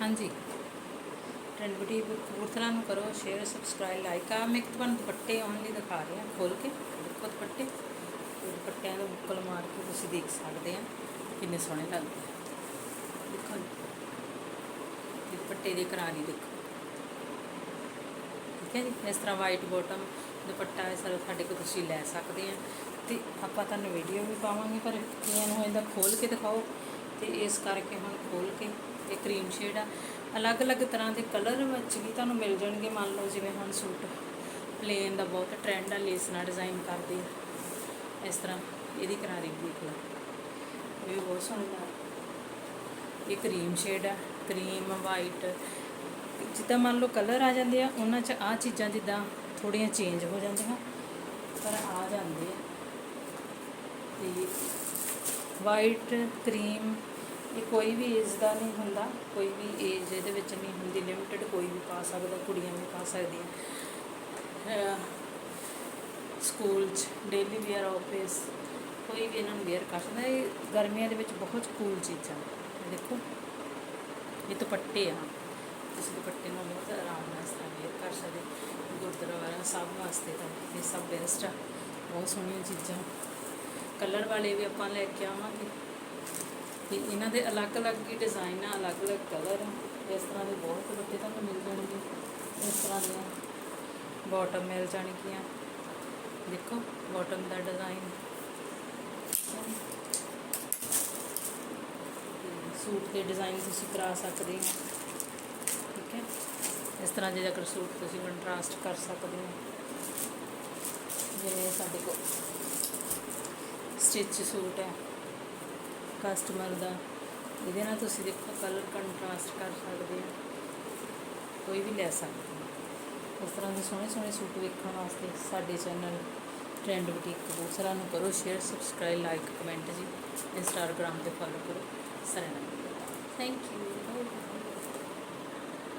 ਹਾਂਜੀ। Trend boutique Kapurthala ਨੂੰ ਕਰੋ ਸ਼ੇਅਰ ਸਬਸਕ੍ਰਾਈਬ ਲਾਈਕ ਆ। ਮੈਂ ਇੱਕ ਤੁਹਾਨੂੰ ਦੁਪੱਟੇ ਓਨਲੀ ਦਿਖਾ ਰਹੀ ਹਾਂ ਖੋਲ ਕੇ। ਦੇਖੋ ਦੁਪੱਟੇ। ਤੇ ਦੁਪੱਟਿਆਂ ਦੇ ਬੁੱਕਲ ਮਾਰ ਕੇ ਤੁਸੀਂ ਦੇਖ ਸਕਦੇ ਆ ਕਿੰਨੇ ਸੋਹਣੇ ਲੱਗਦੇ ਆ। ਦੇਖੋ ਦੁਪੱਟੇ ਦੀ ਕਰਾਰੀ ਦੇਖੋ। ਠੀਕ ਹੈ ਜੀ? ਇਸ ਤਰ੍ਹਾਂ ਵਾਈਟ ਬਾਟਮ ਦੁਪੱਟਾ ਹੈ ਸਰ ਸਾਡੇ ਕੋਲ ਤੁਸੀਂ ਲੈ ਸਕਦੇ ਆ। ਤੇ ਆਪਾਂ ਤੁਹਾਨੂੰ ਵੀਡੀਓ ਵੀ ਪਾਵਾਂਗੇ, ਪਰ ਕਈਆਂ ਨੂੰ ਇਹਦਾ ਖੋਲ ਕੇ ਦਿਖਾਓ। ਤੇ ਇਸ ਕਰਕੇ ਹੁਣ ਖੋਲ ਕੇ ਇਹ ਕਰੀਮ ਸ਼ੇਡ ਆ। ਅਲੱਗ-ਅਲੱਗ ਤਰ੍ਹਾਂ ਦੇ ਕਲਰ ਵਿੱਚ ਵੀ ਤੁਹਾਨੂੰ ਮਿਲ ਜਾਣਗੇ। ਮੰਨ ਲਓ ਜਿਵੇਂ ਹੁਣ ਸੂਟ ਪਲੇਨ ਦਾ ਬਹੁਤ ਟ੍ਰੈਂਡ ਆ ਲੇਸ ਨਾਲ ਡਿਜ਼ਾਈਨ ਕਰਦੇ ਆ। ਇਸ ਤਰ੍ਹਾਂ ਇਹਦੀ ਕਰਾਰੀ ਦੇਖ ਲਓ। ਇਹ ਵੀ ਬਹੁਤ ਸੋਹਣਾ ਇਹ ਕਰੀਮ ਸ਼ੇਡ ਆ, ਕਰੀਮ ਵਾਈਟ ਜਿੱਦਾਂ ਮੰਨ ਲਓ ਕਲਰ ਆ ਜਾਂਦੇ ਆ, ਉਹਨਾਂ 'ਚ ਆ ਚੀਜ਼ਾਂ ਜਿੱਦਾਂ ਥੋੜੀਆਂ ਚੇਂਜ ਹੋ ਜਾਂਦੀਆਂ, ਪਰ ਆ ਜਾਂਦੇ ਆ। ਤੇ ਵਾਈਟ ਕਰੀਮ ਇਹ ਕੋਈ ਵੀ ਏਜ ਦਾ ਨਹੀਂ ਹੁੰਦਾ, ਕੋਈ ਵੀ ਏਜ ਇਹਦੇ ਵਿੱਚ ਨਹੀਂ ਹੁੰਦੀ ਲਿਮਿਟਡ ਕੋਈ ਵੀ ਪਾ ਸਕਦਾ, ਕੁੜੀਆਂ ਵੀ ਪਾ ਸਕਦੀਆਂ। ਸਕੂਲ 'ਚ ਡੇਲੀ ਵੇਅਰ ਆਫਿਸ ਕੋਈ ਵੀ ਇਹਨਾਂ ਨੂੰ ਵੇਅਰ ਕਰ ਸਕਦਾ। ਇਹ ਗਰਮੀਆਂ ਦੇ ਵਿੱਚ ਬਹੁਤ ਕੂਲ ਚੀਜ਼ਾਂ ਦੇਖੋ, ਇਹ ਦੁਪੱਟੇ ਆ। ਤੁਸੀਂ ਦੁਪੱਟੇ ਨਾਲ ਬਹੁਤ ਆਰਾਮ ਨਾਲ ਇਸ ਤਰ੍ਹਾਂ ਵੇਅਰ ਕਰ ਸਕਦੇ। ਗੁਰਦੁਆਰਾ ਸਾਹਿਬ ਵਾਸਤੇ ਤਾਂ ਇਹ ਸਭ ਬੈਸਟ ਆ। ਬਹੁਤ ਸੋਹਣੀਆਂ ਚੀਜ਼ਾਂ। ਕਲਰ ਵਾਲੇ ਵੀ ਆਪਾਂ ਲੈ ਕੇ ਆਵਾਂਗੇ। ਤੇ ਇਹਨਾਂ ਦੇ ਅਲੱਗ-ਅਲੱਗ ਹੀ ਡਿਜ਼ਾਈਨ ਆ, ਅਲੱਗ-ਅਲੱਗ ਕਲਰ ਆ। ਇਸ ਤਰ੍ਹਾਂ ਦੇ ਬਹੁਤ ਵੱਡੇ ਤੁਹਾਨੂੰ ਮਿਲ ਜਾਣਗੇ। ਇਸ ਤਰ੍ਹਾਂ ਦੀਆਂ ਬਾਟਮ ਮਿਲ ਜਾਣਗੀਆਂ। ਦੇਖੋ ਬਾਟਮ ਦਾ ਡਿਜ਼ਾਈਨ ਸੂਟ ਦੇ ਡਿਜ਼ਾਈਨ ਤੁਸੀਂ ਕਰਾ ਸਕਦੇ ਹੋ। ਠੀਕ ਹੈ? ਇਸ ਤਰ੍ਹਾਂ ਜੇ ਅਗਰ ਸੂਟ ਤੁਸੀਂ ਕੰਟਰਾਸਟ ਕਰ ਸਕਦੇ ਹੋ। ਜਿਵੇਂ ਸਾਡੇ ਕੋਲ ਸਟਿਚ ਸੂਟ ਹੈ। ਕਸਟਮਰ ਦਾ, ਇਹਦੇ ਨਾਲ ਤੁਸੀਂ ਦੇਖੋ ਕਲਰ ਕੰਟਰਾਸਟ ਕਰ ਸਕਦੇ ਹੋ। ਕੋਈ ਵੀ ਲੈ ਸਕਦੇ ਇਸ ਤਰ੍ਹਾਂ ਦੇ ਸੋਹਣੇ ਸੋਹਣੇ ਸੂਟ ਵੇਖਣ ਵਾਸਤੇ ਸਾਡੇ ਚੈਨਲ ਟ੍ਰੈਂਡ ਬੁਟੀਕ ਕਬੂਤਰਾਂ ਨੂੰ ਕਰੋ ਸ਼ੇਅਰ ਸਬਸਕ੍ਰਾਈਬ ਲਾਈਕ ਕਮੈਂਟ ਜੀ। ਇੰਸਟਾਗ੍ਰਾਮ ਤੇ ਫੋਲੋ ਕਰੋ। Sarna thank you